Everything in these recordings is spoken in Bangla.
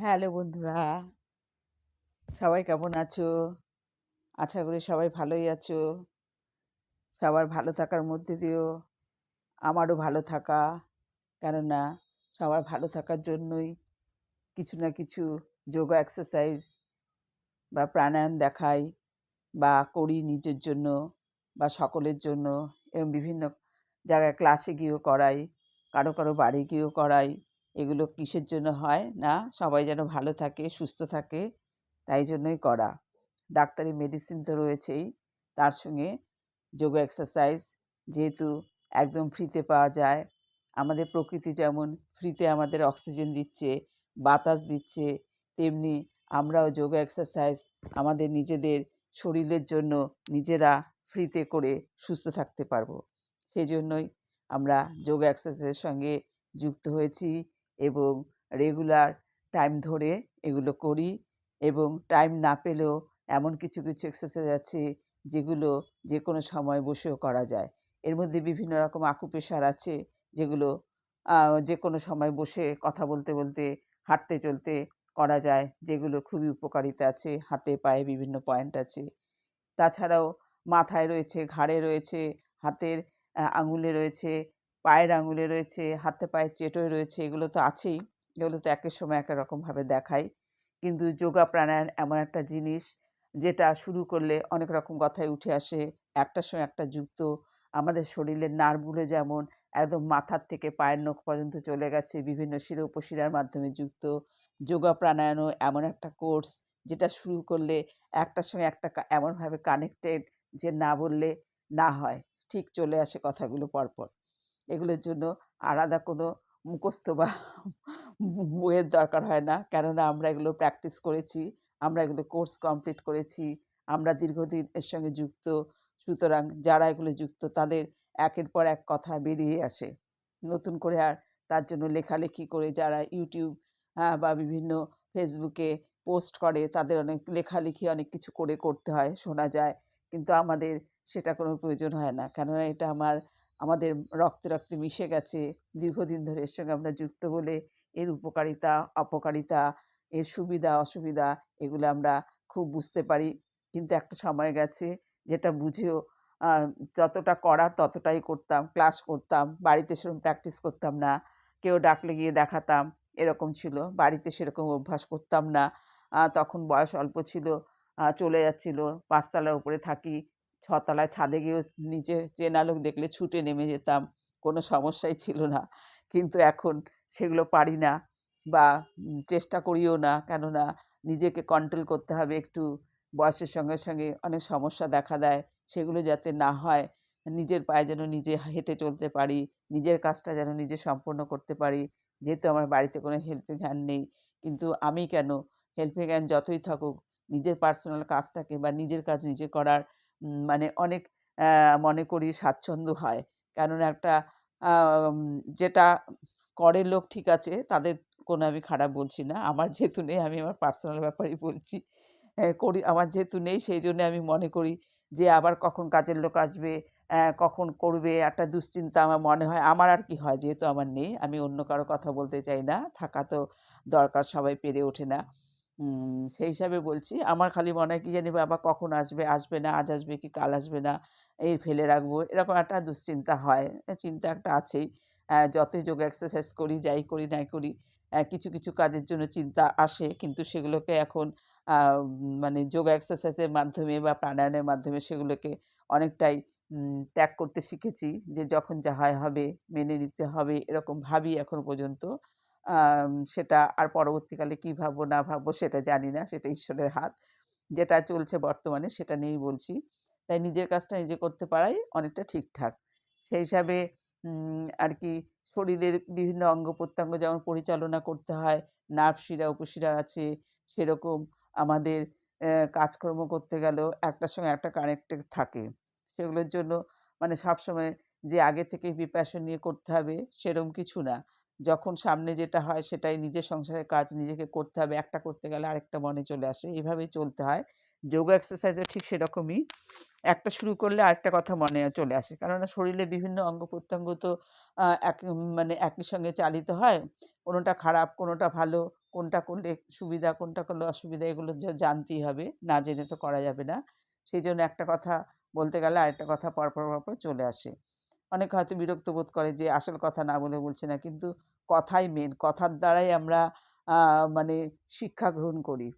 হ্যালো বন্ধুরা। সবাই কেমন আছো? আশা করি সবাই ভালোই আছো। সবার ভালো থাকার মধ্যে দিয়েও আমারও ভালো থাকা। কেননা সবার ভালো থাকার জন্যই কিছু না কিছু যোগা এক্সারসাইজ বা প্রাণায়াম দেখাই বা করি নিজের জন্য বা সকলের জন্য এবং বিভিন্ন জায়গায় ক্লাসে গিয়েও করাই, কারও কারও বাড়ি গিয়েও করাই। এগুলো কিসের জন্য হয় না? সবাই যেন ভালো থাকে, সুস্থ থাকে, তাই জন্যই করা। ডাক্তারি মেডিসিন তো রয়েছেই। তার সঙ্গে যোগা এক্সারসাইজ যেহেতু একদম ফ্রিতে পাওয়া যায়, আমাদের প্রকৃতি যেমন ফ্রিতে আমাদের অক্সিজেন দিচ্ছে, বাতাস দিচ্ছে, তেমনি আমরাও যোগা এক্সারসাইজ আমাদের নিজেদের শরীরের জন্য নিজেরা ফ্রিতে করে সুস্থ থাকতে পারব। সেই জন্যই আমরা যোগা এক্সারসাইজের সঙ্গে যুক্ত হয়েছি। এবং রেগুলার টাইম ধরে এগুলো করি এবং টাইম না পেলেও এমন কিছু কিছু এক্সারসাইজ আছে যেগুলো যে কোনো সময় বসেও করা যায়। এর মধ্যে বিভিন্ন রকম আকুপ্রেশার আছে যেগুলো যে কোনো সময় বসে কথা বলতে বলতে, হাঁটতে, চলতে করা যায় যেগুলো খুবই উপকারিতা আছে। হাতে, পায়ে বিভিন্ন পয়েন্ট আছে। তাছাড়াও মাথায় রয়েছে, ঘাড়ে রয়েছে, হাতের আঙুলে রয়েছে পায়ের আঙুলে রয়েছে, হাতে পায়ের চেটোয় রয়েছে, এগুলো তো আছেই। এগুলো তো একের সময় এক রকমভাবে দেখায়। কিন্তু যোগা প্রাণায়াম এমন একটা জিনিস যেটা শুরু করলে অনেক রকম কথাই উঠে আসে, একটার সঙ্গে একটা যুক্ত। আমাদের শরীরের নার্ভগুলো যেমন একদম মাথার থেকে পায়ের নখ পর্যন্ত চলে গেছে, বিভিন্ন শিরা উপশিরার মাধ্যমে যুক্ত। যোগা প্রাণায়ামও এমন একটা কোর্স যেটা শুরু করলে একটার সঙ্গে একটা এমনভাবে কানেক্টেড যে না বললে না হয়, ঠিক চলে আসে কথাগুলো পরপর। এগুলোর জন্য আলাদা কোনো মুখস্থ বা বইয়ের দরকার হয় না। কেননা আমরা এগুলো প্র্যাকটিস করেছি, আমরা এগুলো কোর্স কমপ্লিট করেছি, আমরা দীর্ঘদিন এর সঙ্গে যুক্ত। সুতরাং যারা এগুলো যুক্ত তাদের একের পর এক কথা বেরিয়ে আসে। নতুন করে আর তার জন্য লেখালেখি করে যারা ইউটিউব হ্যাঁ বা বিভিন্ন ফেসবুকে পোস্ট করে তাদের অনেক লেখালেখি অনেক কিছু করে করতে হয়, শোনা যায়। কিন্তু আমাদের সেটা কোনো প্রয়োজন হয় না। কেননা এটা আমার আমাদের রক্তে রক্তে মিশে গেছে। দীর্ঘদিন ধরে এর সঙ্গে আমরা যুক্ত বলে এর উপকারিতা, অপকারিতা, এর সুবিধা, অসুবিধা এগুলো আমরা খুব বুঝতে পারি। কিন্তু একটা সময় গেছে যেটা বুঝেও যতটা করার ততটাই করতাম। ক্লাস করতাম, বাড়িতে সেরকম প্র্যাকটিস করতাম না। কেউ ডাকলে গিয়ে দেখাতাম, এরকম ছিল। বাড়িতে সেরকম অভ্যাস করতাম না। তখন বয়স অল্প ছিল চলে যাচ্ছিল, পাঁচতলার উপরে থাকি। ছতলায় ছাদে গিয়েও নিচে চেনা লোক দেখলে ছুটে নেমে যেতাম, কোনো সমস্যাই ছিল না। কিন্তু এখন সেগুলো পারি না বা চেষ্টা করিও না। কেননা নিজেকে কন্ট্রোল করতে হবে, একটু বয়সের সঙ্গে সঙ্গে অনেক সমস্যা দেখা দেয়, সেগুলো যাতে না হয়। নিজের পায়ে যেন নিজে হেঁটে চলতে পারি, নিজের কাজটা যেন নিজে সম্পূর্ণ করতে পারি। যেহেতু আমার বাড়িতে কোনো হেল্পিং হ্যান্ড নেই, কিন্তু আমি কেন? হেল্পিং হ্যান্ড যতই থাকুক, নিজের পার্সোনাল কাজ থাকে বা নিজের কাজ নিজে করার মানে অনেক মনে করি স্বাচ্ছন্দ্য হয়। কেননা একটা যেটা করে লোক ঠিক আছে, তাদের কোনো আমি খারাপ বলছি না। আমার যেহেতু নেই, আমি আমার পার্সোনাল ব্যাপারেই বলছি। করি, আমার যেহেতু নেই, সেই জন্য আমি মনে করি যে, আবার কখন কাজের লোক আসবে কখন করবে, একটা দুশ্চিন্তা আমার মনে হয়। আমার আর কি হয়, যেহেতু আমার নেই, আমি অন্য কারও কথা বলতে চাই না। থাকা তো দরকার, সবাই পেরে ওঠে না। সেই হিসাবে বলছি। আমার খালি মনে হয় কি জানি বাবা কখন আসবে আসবে না, আজ আসবে কি কাল আসবে না, এই ফেলে রাখব। এরকম একটা দুশ্চিন্তা হয়। চিন্তা একটা আছেই। যতই যোগ এক্সারসাইজ করি, যাই করি নাই করি কিছু কিছু কাজের জন্য চিন্তা আসে। কিন্তু সেগুলোকে এখন মানে যোগ এক্সারসাইজের মাধ্যমে বা প্রাণায়ামের মাধ্যমে সেগুলোকে অনেকটাই ত্যাগ করতে শিখেছি যে যখন যা হয় হবে, মেনে নিতে হবে, এরকম ভাবি এখন পর্যন্ত। সেটা আর পরবর্তীকালে কী ভাববো, না ভাববো সেটা জানি না, সেটা ঈশ্বরের হাত। যেটা চলছে বর্তমানে সেটা নিয়েই বলছি। তাই নিজের কাজটা নিজে করতে পারাই অনেকটা ঠিকঠাক। সেই হিসাবে আর কি শরীরের বিভিন্ন অঙ্গ প্রত্যঙ্গ যেমন পরিচালনা করতে হয় নার্ভ শিরা, উপশিরা আছে, সেরকম আমাদের কাজকর্ম করতে গেলেও একটার সঙ্গে একটা কানেক্টেড থাকে। সেগুলোর জন্য মানে সবসময় যে আগে থেকে প্রিপারেশন নিয়ে করতে হবে সেরকম কিছু না। যখন সামনে যেটা হয় সেটাই নিজের সংসারের কাজ নিজেকে করতে হবে, একটা করতে গেলে আরেকটা মনে চলে আসে। এভাবেই চলতে হয়। যোগা এক্সারসাইজও ঠিক সেরকমই। একটা শুরু করলে আরেকটা কথা মনে চলে আসে। কেননা শরীরে বিভিন্ন অঙ্গ প্রত্যঙ্গ তো এক মানে একই সঙ্গে চালিত হয়। কোনোটা খারাপ, কোনোটা ভালো, কোনটা করলে সুবিধা, কোনটা করলে অসুবিধা, এগুলো জানতেই হবে। না জেনে তো করা যাবে না। সেই জন্য একটা কথা বলতে গেলে আরেকটা কথা পরপর পরপর চলে আসে। অনেকে হয়তো বিরক্ত বোধ করে যে আসল কথা না বলে বলছে না। কিন্তু কথাই মেন কথার দ্বারাই আমরা মানে শিক্ষা গ্রহণ করি।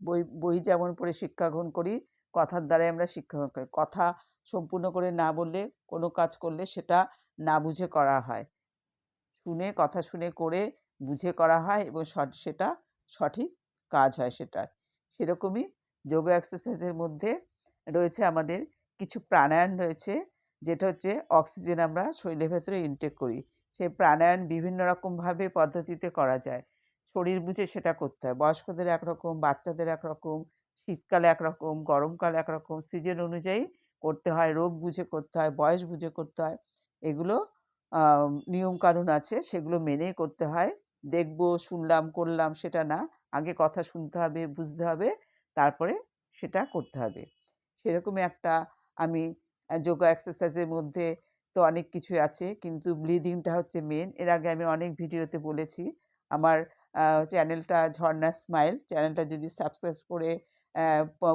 বই বই যেমন পড়ে শিক্ষা গ্রহণ করি, কথার দ্বারাই আমরা শিক্ষা গ্রহণ করি। কথা সম্পূর্ণ করে না বললে, কোনো কাজ করলে সেটা না বুঝে করা হয়। শুনে, কথা শুনে করে বুঝে করা হয় এবং সেটা সঠিক কাজ হয় সেটার। সেরকমই যোগ এক্সারসাইজের মধ্যে রয়েছে আমাদের কিছু প্রাণায়াম রয়েছে, যেটা হচ্ছে অক্সিজেন আমরা শরীরের ভেতরে ইনটেক করি। সেই প্রাণায়াম বিভিন্ন রকমভাবে পদ্ধতিতে করা যায়। শরীর বুঝে সেটা করতে হয়। বয়স্কদের একরকম, বাচ্চাদের একরকম, শীতকালে একরকম, গরমকালে একরকম, সিজন অনুযায়ী করতে হয়। রোগ বুঝে করতে হয়, বয়স বুঝে করতে হয়। এগুলো নিয়মকানুন আছে, সেগুলো মেনেই করতে হয়। দেখব, শুনলাম, করলাম, সেটা না। আগে কথা শুনতে হবে, বুঝতে হবে, তারপরে সেটা করতে হবে। সেরকমই একটা আমি যোগা এক্সারসাইজের মধ্যে তো অনেক কিছু আছে। কিন্তু ব্লিডিংটা হচ্ছে মেন এর আগে আমি অনেক ভিডিওতে বলেছি, আমার চ্যানেলটা ঝর্ণা স্মাইল। চ্যানেলটা যদি সাবস্ক্রাইব করে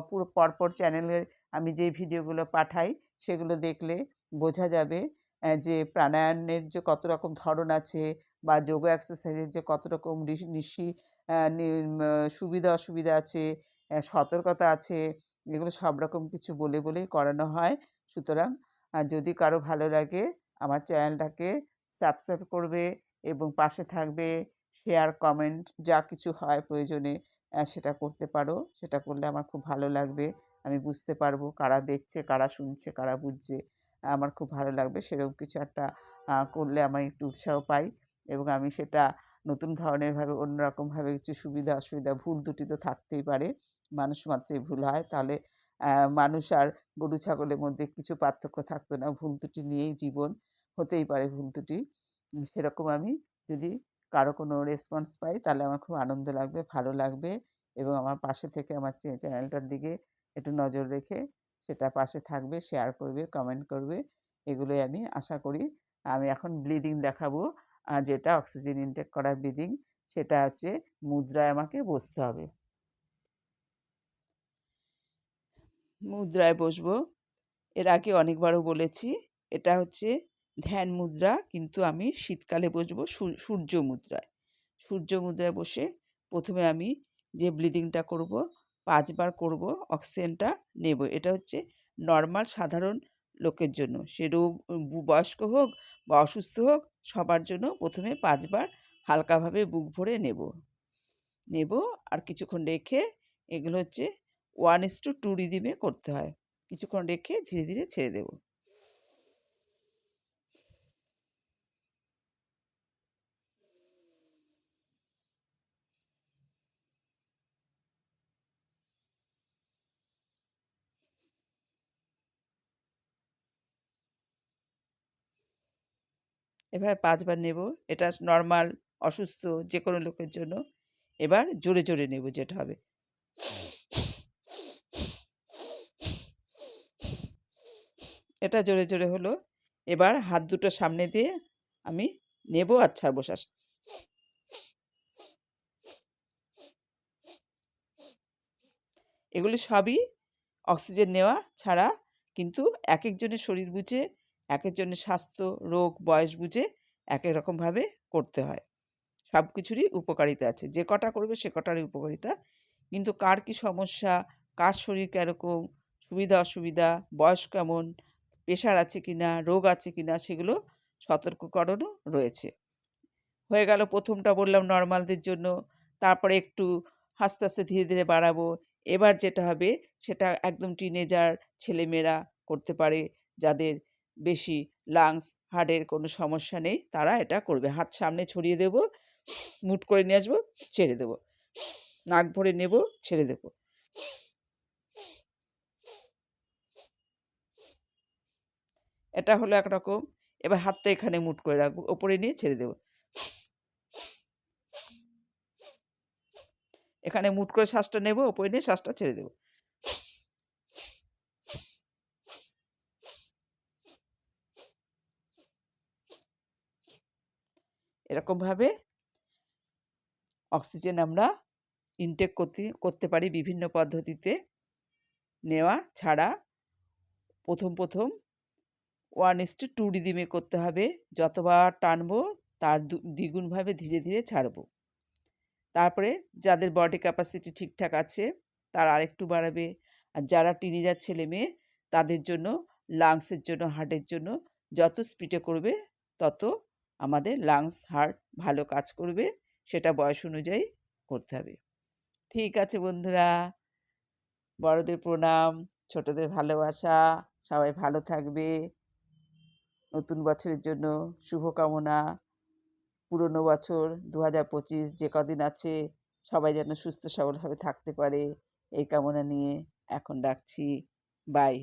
পুরো পরপর চ্যানেলের আমি যে ভিডিওগুলো পাঠাই, সেগুলো দেখলে বোঝা যাবে যে প্রাণায়ামের যে কত রকম ধরন আছে বা যোগ এক্সারসাইজের যে কত রকম নিশি সুবিধা, অসুবিধা আছে সতর্কতা আছে, এগুলো সব রকম কিছু বলে, বলেই করানো হয়। সুতরাং আহ, যদি কারও ভালো লাগে আমার চ্যানেলটাকে সাবস্ক্রাইব করবে এবং পাশে থাকবে শেয়ার কমেন্ট যা কিছু হয় প্রয়োজনে সেটা করতে পারো। সেটা করলে আমার খুব ভালো লাগবে। আমি বুঝতে পারব কারা দেখছে কারা শুনছে কারা বুঝছে। আমার খুব ভালো লাগবে। সেরকম কিছু একটা করলে আমি একটু উৎসাহ পাই এবং আমি সেটা নতুন ধরনের ভাবে অন্যরকমভাবে কিছু সুবিধা অসুবিধা ভুল দুটি তো থাকতেই পারে। মানুষ মাত্রই ভুল হয়। তাহলে মানুষ আর গরু, ছাগলের মধ্যে কিছু পার্থক্য থাকতো না। ভুল ত্রুটি নিয়েই জীবন হতেই পারে ভুল ত্রুটি। সেরকম আমি যদি কারও কোনো রেসপন্স পাই, তাহলে আমার খুব আনন্দ লাগবে, ভালো লাগবে এবং আমার পাশে থেকে আমার চ্যা- চ্যানেলটার দিকে একটু নজর রেখে সেটা পাশে থাকবে শেয়ার করবে কমেন্ট করবে। এগুলোই আমি আশা করি। আমি এখন ব্লিডিং দেখাবো। যেটা অক্সিজেন ইনটেক করার ব্লিডিং সেটা হচ্ছে মুদ্রায় আমাকে বসতে হবে। মুদ্রায় বসব। এর আগে অনেকবারও বলেছি, এটা হচ্ছে ধ্যান মুদ্রা, কিন্তু আমি শীতকালে বসবো সূর্য মুদ্রায়। সূর্য মুদ্রায় বসে প্রথমে আমি যে ব্লিডিংটা করব, পাঁচবার করব, অক্সিজেনটা নেব। এটা হচ্ছে নর্মাল সাধারণ লোকের জন্য। সে রোগ বয়স্ক হোক বা অসুস্থ হোক, সবার জন্য প্রথমে পাঁচবার হালকাভাবে বুক ভরে নেব। নেব আর কিছুক্ষণ রেখে এগুলো হচ্ছে ওয়ান ইস টু টু রিদিমে করতে হয়। কিছুক্ষণ রেখে ধীরে ধীরে ছেড়ে দেব। এভাবে পাঁচবার নেব। এটা নর্মাল অসুস্থ যে কোনো লোকের জন্য। এবার জোরে জোরে নেব যেটা হবে। এটা জোরে জোরে হলো। এবার হাত দুটো সামনে দিয়ে আমি নেব আর ছাড়বো এগুলি সবই অক্সিজেন নেওয়া ছাড়া কিন্তু এক একজনের শরীর বুঝে এক একজনের স্বাস্থ্য, রোগ, বয়স বুঝে এক এক রকমভাবে করতে হয়। সব কিছুরই উপকারিতা আছে। যে কটা করবে সে কটারই উপকারিতা। কিন্তু কার কী সমস্যা, কার শরীর কীরকম, সুবিধা, অসুবিধা, বয়স কেমন প্রেশার আছে কি না রোগ আছে কি না সেগুলো সতর্ককরণও রয়েছে। হয়ে গেল প্রথমটা বললাম নর্মালদের জন্য, তারপরে একটু আস্তে আস্তে ধীরে ধীরে বাড়াবো। এবার যেটা হবে সেটা একদম টিনেজার ছেলেমেয়েরা করতে পারে, যাদের বেশি লাংস হার্টের কোনো সমস্যা নেই, তারা এটা করবে। হাত সামনে ছড়িয়ে দেব, মুট করে নিয়ে আসব, ছেড়ে দেবো। নাক ভরে নেব, ছেড়ে দেবো। এটা হলো একরকম এবার হাতটা এখানে মুট করে রাখব, ওপরে নিয়ে ছেড়ে দেবো। এখানে মুট করে শ্বাসটা নেব, ওপরে নিয়ে শ্বাসটা ছেড়ে দেবো। এরকমভাবে অক্সিজেন আমরা ইনটেক করতে করতে পারি বিভিন্ন পদ্ধতিতে। নেওয়া, ছাড়া, প্রথম প্রথম ওয়ান ইস টু টু রিদিমে করতে হবে। যতবার টানবো, তার দ্বিগুণভাবে ধীরে ধীরে ছাড়বো। তারপরে যাদের বডি ক্যাপাসিটি ঠিকঠাক আছে, তারা আরেকটু বাড়াবে। আর যারা টিনেজার ছেলে মেয়ে, তাদের জন্য লাংসের জন্য হার্টের জন্য যত স্পিডে করবে, তত আমাদের লাংস হার্ট ভালো কাজ করবে। সেটা বয়স অনুযায়ী করতে হবে। ঠিক আছে বন্ধুরা। বড়দের প্রণাম, ছোটদের ভালোবাসা, সবাই ভালো থাকবে। নতুন বছরের জন্য শুভকামনা। পুরনো বছর দু হাজার পঁচিশ যে কদিন আছে, সবাই যেন সুস্থ সবলভাবে থাকতে পারে, এই কামনা নিয়ে এখন রাখছি বাই